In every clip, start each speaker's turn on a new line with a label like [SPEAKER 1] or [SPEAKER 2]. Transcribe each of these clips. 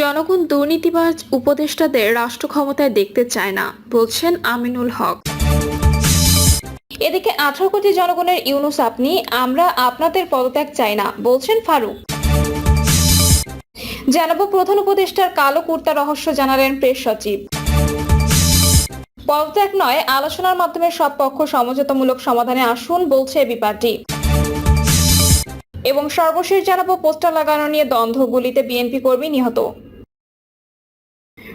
[SPEAKER 1] জনগণ দুর্নীতিবাজ উপদেষ্টাদের রাষ্ট্র ক্ষমতায় দেখতে চায় না, বলছেন আমিনুল হক। এদিকে আঠারো কোটি জনগণের ইউনুস আপনি, আমরা আপনাদের পদত্যাগ চাই না, বলছেন ফারুক। জানাব প্রধান উপদেষ্টার কালো কুর্তা রহস্য জানালেন প্রেস সচিব। পদত্যাগ নয়, আলোচনার মাধ্যমে সব পক্ষ সমঝোতামূলক সমাধানে আসুন, বলছে এবি পার্টি। এবং সর্বশেষ জানাব পোস্টার লাগানো নিয়ে দ্বন্দ্বগুলিতে বিএনপি কর্মী নিহত।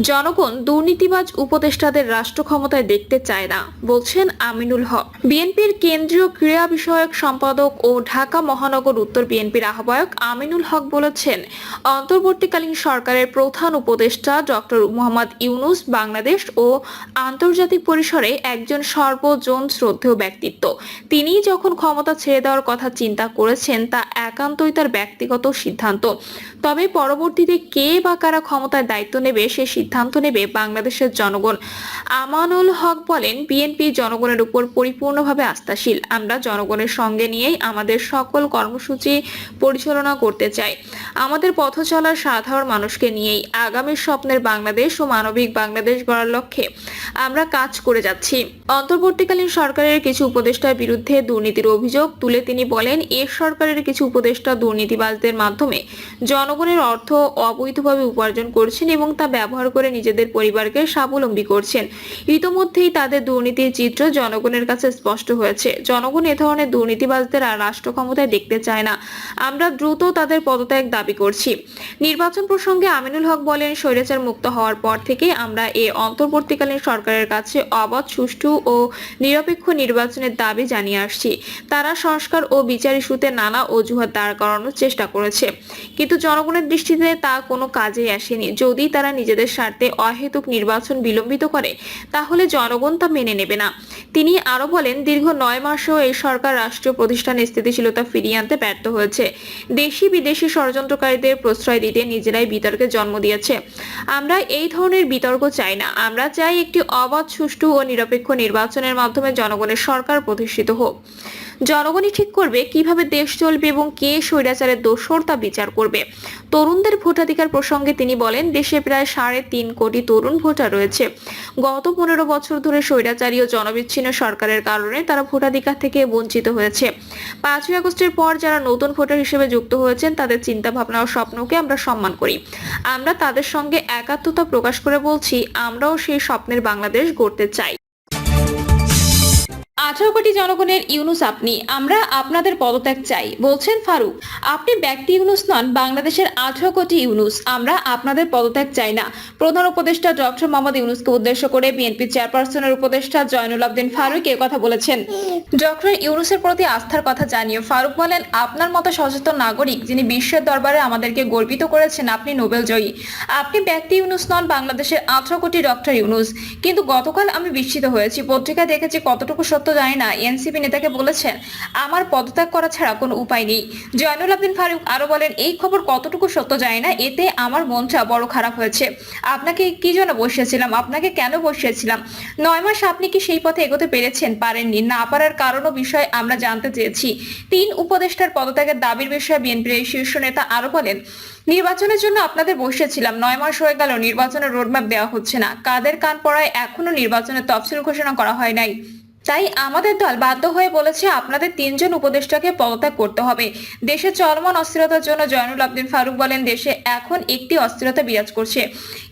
[SPEAKER 1] জনগণ দুর্নীতিবাজ উপদেষ্টাদের রাষ্ট্র ক্ষমতায় দেখতে চায় না, বলছেন আমিনুল হক। বিএনপির কেন্দ্রীয় ক্রীড়া বিষয়ক সম্পাদক ও ঢাকা মহানগর উত্তর বিএনপির আহ্বায়ক আমিনুল হক বলেছেন, অন্তর্বর্তীকালীন সরকারের প্রধান উপদেষ্টা ডক্টর মোহাম্মদ ইউনুস বাংলাদেশ ও আন্তর্জাতিক পরিসরে একজন সর্বজন শ্রদ্ধেয় ব্যক্তিত্ব। তিনি যখন ক্ষমতা ছেড়ে দেওয়ার কথা চিন্তা করেছেন, তা একান্তই তার ব্যক্তিগত সিদ্ধান্ত। তবে পরবর্তীতে কে বা কারা ক্ষমতার দায়িত্ব নেবে, সে সিদ্ধান্ত নেবে বাংলাদেশের জনগণ। আমানুল হক বলেন, বিএনপি জনগণের উপর পরিপূর্ণভাবে আস্থাশীল। আমরা জনগণের সঙ্গে নিয়েই আমাদের সকল কর্মসূচি পরিচালনা করতে চাই। আমাদের পথ চলার সাধারণ মানুষকে নিয়েই আগামী স্বপ্নের বাংলাদেশ ও মানবিক বাংলাদেশ গড়ার লক্ষ্যে আমরা কাজ করে যাচ্ছি। অন্তর্বর্তীকালীন সরকারের কিছু উপদেষ্টার বিরুদ্ধে দুর্নীতির অভিযোগ তুলে তিনি বলেন এর সরকারের কিছু উপদেষ্টা দুর্নীতিবাজদের মাধ্যমে জনগণের অর্থ অবৈধভাবে উপার্জন করছেন এবং তা ব্যবহার করে নিজেদের পরিবারকে স্বাবলম্বী করছেন। ইতোমধ্যেই তাদের দুর্নীতির চিত্র জনগণের কাছে স্পষ্ট হয়েছে। জনগণ এ ধরনের দুর্নীতিবাজদের আর রাষ্ট্র ক্ষমতায় দেখতে চায় না। আমরা দ্রুত তাদের পদত্যাগ দাবি করছি। নির্বাচন প্রসঙ্গে আমিনুল হক বলেন, স্বৈরাচার মুক্ত হওয়ার পর থেকে আমরা এ অন্তর্বর্তীকালীন সরকারের কাছে অবাধ, সুষ্ঠু ও নিরপেক্ষ নির্বাচনের দাবি জানিয়ে আসছি। তারা সংস্কার ও বিচার ইস্যুতে নানা অজুহাত দাঁড় করানোর চেষ্টা করেছে। কিন্তু জনগণের দৃষ্টিতে তা কোনো কাজেই আসেনি। যদি তারা নিজেদের স্বার্থে অহেতুক নির্বাচন বিলম্বিত করে, তাহলে জনগণ তা মেনে নেবে না। তিনি আরও বলেন, দীর্ঘ নয় মাসেও এই সরকার রাষ্ট্রীয় প্রতিষ্ঠানের স্থিতিশীলতা ফিরিয়ে আনতে ব্যর্থ হয়েছে। দেশি বিদেশি ষড়যন্ত্রকারীদের প্রশ্রয় দিতে নিজেরাই বিতর্কে জন্ম দিয়েছে। আমরা এই ধরনের বিতর্ক চাই না। আমরা চাই একটি অবাধ, সুষ্ঠু ও নিরপেক্ষ নির্বাচনের মাধ্যমে জনগণের সরকার প্রতিষ্ঠিত হোক। জনগণই ঠিক করবে কীভাবে দেশ চলবে এবং কে স্বৈরাচারের দোষর তা বিচার করবে। তরুণদের ভোটাধিকার প্রসঙ্গে তিনি বলেন, দেশে প্রায় সাড়ে তিন কোটি তরুণ ভোটার রয়েছে। গত পনেরো বছর ধরে স্বৈরাচারী ও জনবিচ্ছিন্ন সরকারের কারণে তারা ভোটাধিকার থেকে বঞ্চিত হয়েছে। পাঁচই আগস্টের পর যারা নতুন ভোটার হিসেবে যুক্ত হয়েছেন, তাদের চিন্তা ভাবনা ও স্বপ্নকে আমরা সম্মান করি। আমরা তাদের সঙ্গে একাত্মতা প্রকাশ করে বলছি, আমরাও সেই স্বপ্নের বাংলাদেশ গড়তে চাই। আঠারো কোটি জনগণের ইউনুস আপনি, আমরা আপনাদের পদত্যাগ চাই। বলছেন ফারুক, আপনি ব্যক্তি ইউনুস নন, বাংলাদেশের আঠারো কোটি ইউনুস, আমরা আপনাদের পদত্যাগ চাই না। প্রধান উপদেষ্টা ডক্টর মোহাম্মদ ইউনুসকে উদ্দেশ্য করে বিএনপি চেয়ারপারসনের উপদেষ্টা জয়নুল আবদিন ফারুক এ কথা বলেছেন। ডক্টর ইউনুসের প্রতি আস্থার কথা জানিয়ে ফারুক বলেন, আপনার মতো সচেতন নাগরিক যিনি বিশ্বের দরবারে আমাদেরকে গর্বিত করেছেন, আপনি নোবেল জয়ী। আপনি ব্যক্তি ইউনুস নন, বাংলাদেশের আঠারো কোটি ডক্টর ইউনুস। কিন্তু গতকাল আমি বিস্মিত হয়েছি পত্রিকা দেখেছি কতটুকু সত্য জানি না, এনসিপি নেতাকে বলেছেন, আমার পদত্যাগ করা ছাড়া কোনো উপায় নেই। জয়নুল আবদিন ফারুক আরও বলেন, এই খবর কতটুকু সত্য জানি না, এতে আমার মনটা বড় খারাপ হয়েছে। আপনাকে কি জন্য বসিয়েছিলাম? আপনাকে কেন বসিয়েছিলাম? নয় মাস আপনি কি সেই পথে এগোতে পেরেছেন? পারেননি। না পারার কারণ বিষয় আমরা জানতে চেয়েছি। তিন উপদেষ্টার পদত্যাগের দাবির বিষয়ে বিএনপির এই শীর্ষ নেতা আরও বলেন, নির্বাচনের জন্য আপনাদের বসিয়েছিলাম। নয় মাস হয়ে গেল, নির্বাচনের রোডম্যাপ দেওয়া হচ্ছে না। কাদের কান পড়ায় এখনও নির্বাচনের তফসিল ঘোষণা করা হয় নাই। তাই আমাদের দল বাধ্য হয়ে বলেছে আপনাদের তিনজন উপদেষ্টাকে পদত্যাগ করতে হবে। দেশে চলমান অস্থিরতার জন্য জয়নুল আবদিন ফারুক বলেন, দেশে এখন একটি অস্থিরতা বিরাজ করছে।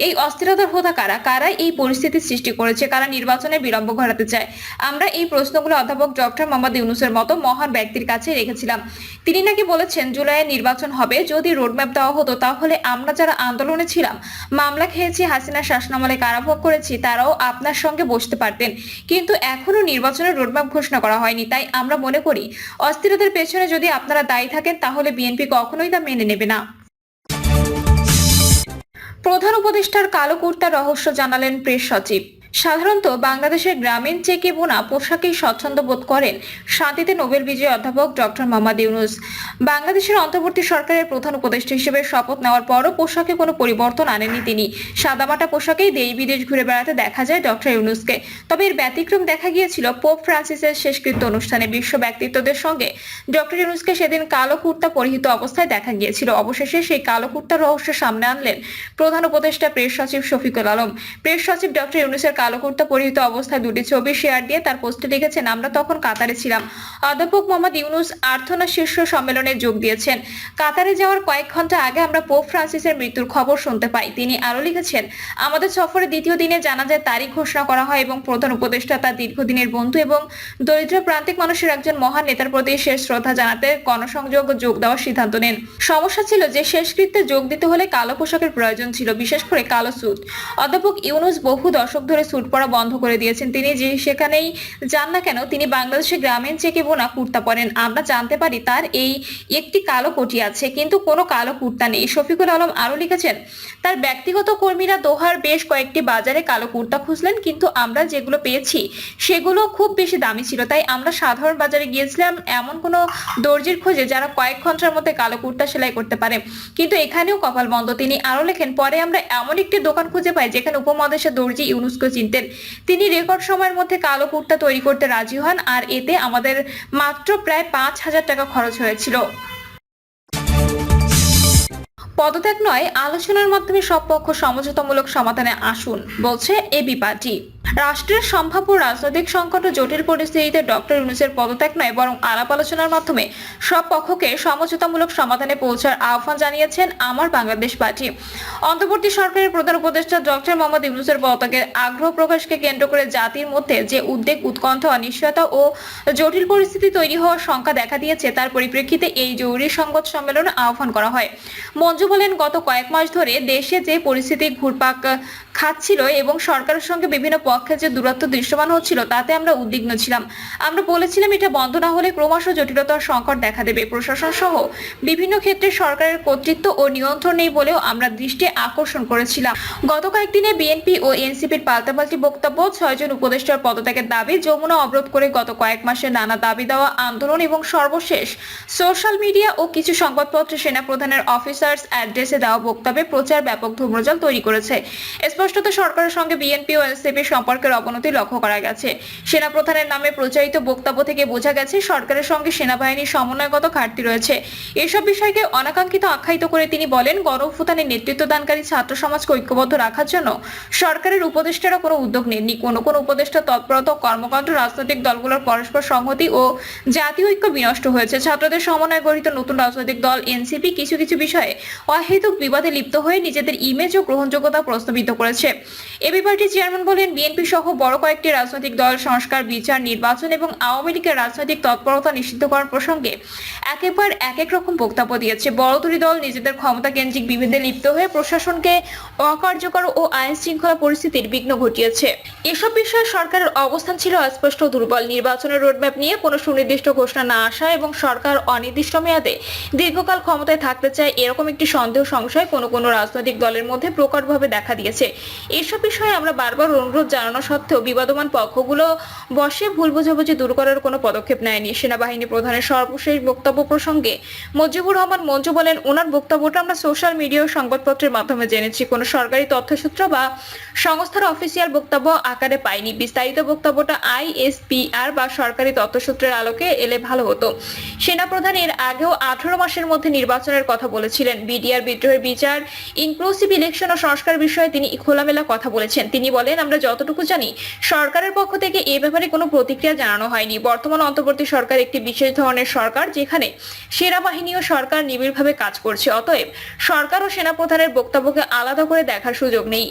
[SPEAKER 1] এই অস্থিরতার হোতা কারা? কারা এই পরিস্থিতি সৃষ্টি করেছে, কারা নির্বাচনে বিলম্ব ঘটাতে চায়? আমরা এই প্রশ্নগুলো অধ্যাপক ডক্টর মোহাম্মদ ইউনুসের মতো মহান ব্যক্তির কাছে রেখেছিলাম। তিনি নাকি বলেছেন, জুলাইয়ে নির্বাচন হবে, যদি রোডম্যাপ দেওয়া হতো তাহলে আমরা যারা আন্দোলনে ছিলাম, মামলা খেয়েছি হাসিনা শাসনামলে কারাভোগ করেছি, তারাও আপনার সঙ্গে বসতে পারতেন। কিন্তু এখনও নির্বাচনের রোডম্যাপ ঘোষণা করা হয়নি, তাই আমরা মনে করি অস্থিরতার পেছনে যদি আপনারা দায়ী থাকেন, তাহলে বিএনপি কখনোই তা মেনে নেবে না। প্রধান উপদেষ্টার কালো কুর্তার রহস্য জানালেন প্রেস সচিব। সাধারণত বাংলাদেশের গ্রামীণ চেকে বোনা পোশাকেই স্বচ্ছন্দ বোধ করেন শান্তিতে নোবেল বিজয়ী অধ্যাপক ডক্টর মোহাম্মদ ইউনুস। বাংলাদেশের অন্তর্বর্তী সরকারের প্রধান উপদেষ্টা হিসেবে শপথ নেওয়ার পরও পোশাকে কোনো পরিবর্তন আনেননি তিনি। সাদামাটা পোশাকেই দেশ বিদেশ ঘুরে বেড়াতে দেখা যায় ডক্টর ইউনুসকে। তবে এর ব্যতিক্রম দেখা গিয়েছিল পোপ ফ্রান্সিসের শেষকৃত্য অনুষ্ঠানে বিশ্ব ব্যক্তিত্বদের সঙ্গে। ডক্টর ইউনুসকে সেদিন কালো কুর্তা পরিহিত অবস্থায় দেখা গিয়েছিল। অবশেষে সেই কালো কুর্তার রহস্য সামনে আনলেন প্রধান উপদেষ্টা প্রেস সচিব শফিকুল আলম। প্রেস সচিব ডক্টর ইউনুসের কালো কুর্তা পরিহিত অবস্থায় দুটি ছবি শেয়ার দিয়ে তার পোস্টে লিখেছেন, আমরা তখন কাতারে ছিলাম। অধ্যাপক মোহাম্মদ ইউনুস আর্থনা শীর্ষ সম্মেলনে যোগ দিয়েছেন। কাতারে যাওয়ার কয়েক ঘণ্টা আগে আমরা পোপ ফ্রান্সিসের মৃত্যুর খবর শুনতে পাই। তিনি আরও লিখেছেন, আমাদের সফরের দ্বিতীয় দিনে জানা যায় তারিখ ঘোষণা করা হয় এবং প্রধান উপদেষ্টা তার দীর্ঘদিনের বন্ধু এবং দরিদ্র প্রান্তিক মানুষের একজন মহান নেতার প্রতি শেষ শ্রদ্ধা জানাতে গণসংযোগ যোগ দেওয়ার সিদ্ধান্ত নেন। সমস্যা ছিল যে শেষকৃত্যে যোগ দিতে হলে কালো পোশাকের প্রয়োজন ছিল, বিশেষ করে কালো স্যুট। অধ্যাপক ইউনুস বহু দশক ধরে স্যুট পরা বন্ধ করে দিয়েছেন। তিনি যে সেখানেই যান না কেন, তিনি বাংলাদেশে গ্রামীণ চেকে বোনা কুর্তা পরেন। আমরা জানতে পারি তার এই একটি কালো কোটি আছে, কিন্তু কোনো কালো কুর্তা নেই। শফিকুল আলম আরও লিখেছেন, তার ব্যক্তিগত কর্মীরা দোহার বেশ কয়েকটি বাজারে কালো কুর্তা খুঁজলেন, কিন্তু আমরা যেগুলো পেয়েছি, সেগুলো খুব বেশি দামি ছিল। তাই আমরা সাধারণ বাজারে গিয়েছিলাম এমন কোনো দর্জির খোঁজে যারা কয়েক ঘণ্টার মধ্যে কালো কুর্তা সেলাই করতে পারে। কিন্তু এখানেও কপাল বন্ধ। তিনি আরও লেখেন, পরে আমরা এমন একটি দোকান খুঁজে পাই, যেখানে উপমহাদেশের দর্জি ইউনুসকে চিনতেন। তিনি রেকর্ড সময়ের মধ্যে কালো কুর্তা তৈরি করতে রাজি হন, আর এতে আমাদের মাত্র প্রায় পাঁচ হাজার টাকা খরচ হয়েছিল। পদত্যাগ নয়, আলোচনার মাধ্যমে সব পক্ষ সমঝোতামূলক সমাধানে আসুন, বলছে এবি পার্টি। রাষ্ট্রের সম্ভাব্য রাজনৈতিক সংকট ও জটিল পরিস্থিতিতে ডক্টর ইউনুসের পদত্যাগ নয়, বরং আলাপ আলোচনার মাধ্যমে সব পক্ষকে সমঝোতামূলক সমাধানে পৌঁছার আহ্বান জানিয়েছেন আমার বাংলাদেশ পার্টি। অন্তর্বর্তী সরকারের প্রধান উপদেষ্টা ডক্টর মোহাম্মদ ইউনুসের পদত্যাগের আগ্রহ প্রকাশকে কেন্দ্র করে জাতির মধ্যে যে উদ্বেগ, উৎকণ্ঠা, অনিশ্চয়তা ও জটিল পরিস্থিতি তৈরি হওয়ার শঙ্কা দেখা দিয়েছে, তার পরিপ্রেক্ষিতে এই জরুরি সংবাদ সম্মেলন আহ্বান করা হয়। মঞ্জু বলেন, গত কয়েক মাস ধরে দেশে যে পরিস্থিতি ঘুরপাক খাচ্ছিল এবং সরকারের সঙ্গে বিভিন্ন পক্ষে যে দূরত্ব দৃশ্যমান হচ্ছিল, তাতে আমরা উদ্বিগ্ন ছিলাম। আমরা বলেছিলাম, এটা বন্ধ না হলে ক্রমশ জটিলতার সংকট দেখা দেবে। প্রশাসন সহ বিভিন্ন ক্ষেত্রে সরকারের কর্তৃত্ব ও নিয়ন্ত্রণ নেই বলেও আমরা দৃষ্টি আকর্ষণ করেছিলাম। গত কয়েকদিনে বিএনপি ও এনসিপির পাল্টাপাল্টি বক্তব্য, ছয়জন উপদেষ্টার পদত্যাগের দাবি, যমুনা অবরোধ করে গত কয়েক মাসে নানা দাবি দেওয়া, আন্দোলন এবং সর্বশেষ সোশ্যাল মিডিয়া ও কিছু সংবাদপত্রে সেনাপ্রধানের অফিসার্স অ্যাড্রেসে দেওয়া বক্তব্যে প্রচার ব্যাপক ধূম্রজাল তৈরি করেছে। স্পষ্টত, সরকারের সঙ্গে বিএনপি ও এনসিপির সম্পর্কের অবনতি লক্ষ্য করা গেছে। সেনা প্রধানের নামে প্রচারিত বক্তব্য থেকে বোঝা গেছে, সরকারের সঙ্গে সেনাবাহিনীর সমন্বয়গত ঘাটতি রয়েছে। এসব বিষয়কে অনাকাঙ্ক্ষিত আখ্যায়িত করে তিনি বলেন গণঅভ্যুত্থানে নেতৃত্ব দানকারী ছাত্র সমাজকে ঐক্যবদ্ধ রাখার জন্য সরকারের উপদেষ্টারা কোনো উদ্যোগ নেননি। কোনো কোনো উপদেষ্টা তৎপরতা কর্মকাণ্ড, রাজনৈতিক দলগুলোর পরস্পর সংহতি ও জাতীয় ঐক্য বিনষ্ট হয়েছে। ছাত্রদের সমন্বয় গঠিত নতুন রাজনৈতিক দল, এনসিপি, কিছু কিছু বিষয়ে অহেতুক বিবাদে লিপ্ত হয়ে নিজেদের ইমেজ ও গ্রহণযোগ্যতা প্রশ্নবিদ্ধ করেছে। এবি পার্টির চেয়ারম্যান বলেন, বিএনপি সহ বড় কয়েকটি রাজনৈতিক দল সংস্কার, বিচার, নির্বাচন এবং আওয়ামী লীগের রাজনৈতিক তৎপরতা নিষিদ্ধকরণ প্রসঙ্গে একের এক এক রকম বক্তব্য দিয়েছে। বড় দুটি দল নিজেদের ক্ষমতা কেন্দ্রিক বিভেদে লিপ্ত হয়ে প্রশাসনকে অকার্যকর ও আইন শৃঙ্খলা পরিস্থিতির বিঘ্ন ঘটিয়েছে। এসব বিষয়ে সরকারের অবস্থান ছিল অস্পষ্ট দুর্বল। নির্বাচনের রোডম্যাপ নিয়ে কোনো সুনির্দিষ্ট ঘোষণা না আসা এবং সরকার অনির্দিষ্ট মেয়াদে দীর্ঘকাল ক্ষমতায় থাকতে চায়, এরকম একটি সন্দেহ সংশয় কোনো কোনো রাজনৈতিক দলের মধ্যে প্রকটভাবে দেখা দিয়েছে। এসব বিষয়ে আমরা বারবার অনুরোধ জানানো সত্ত্বেও বিবাদমান পক্ষগুলো বসে ভুল বোঝাবুঝি দূর করার কোনো পদক্ষেপ নেয়নি। সেনাবাহিনী প্রধানের সর্বশেষ বক্তব্য প্রসঙ্গে মজিবুর রহমান মঞ্জু বলেন, ওনার বক্তব্যটা আমরা সোশ্যাল মিডিয়া ও সংবাদপত্রের মাধ্যমে জেনেছি। কোনো সরকারি তথ্যসূত্র বা সংস্থার অফিসিয়াল বক্তব্য আকারে পাইনি বিস্তারিত বক্তব্যটা আইএসপিআর বা সরকারি তথ্যসূত্রের আলোকে এলে ভালো হতো। সেনাপ্রধান এর আগেও আঠারো মাসের মধ্যে নির্বাচনের কথা বলেছিলেন। বিডিআর বিদ্রোহের বিচার ইনক্লুসিভ ইলেকশন ও সংস্কার বিষয়ে তিনি খোলামেলা কথা বলেছেন। তিনি বলেন, আমরা যতটুকু জানি, সরকারের পক্ষ থেকে এ ব্যাপারে কোনো প্রতিক্রিয়া জানানো হয়নি। বর্তমান অন্তর্বর্তী সরকার একটি বিশেষ ধরনের সরকার, যেখানে সেনাবাহিনী ও সরকার নিবিড়ভাবে কাজ করছে। অতএব সরকার ও সেনাপ্রধানের বক্তব্যকে আলাদা করে দেখার সুযোগ নেই।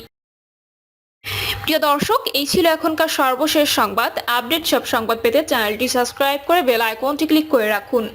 [SPEAKER 1] প্রিয় দর্শক, এই ছিল এখনকার সর্বশেষ সংবাদ। আপডেট সব সংবাদ পেতে চ্যানেলটি সাবস্ক্রাইব করে বেল আইকনটি ক্লিক করে রাখুন।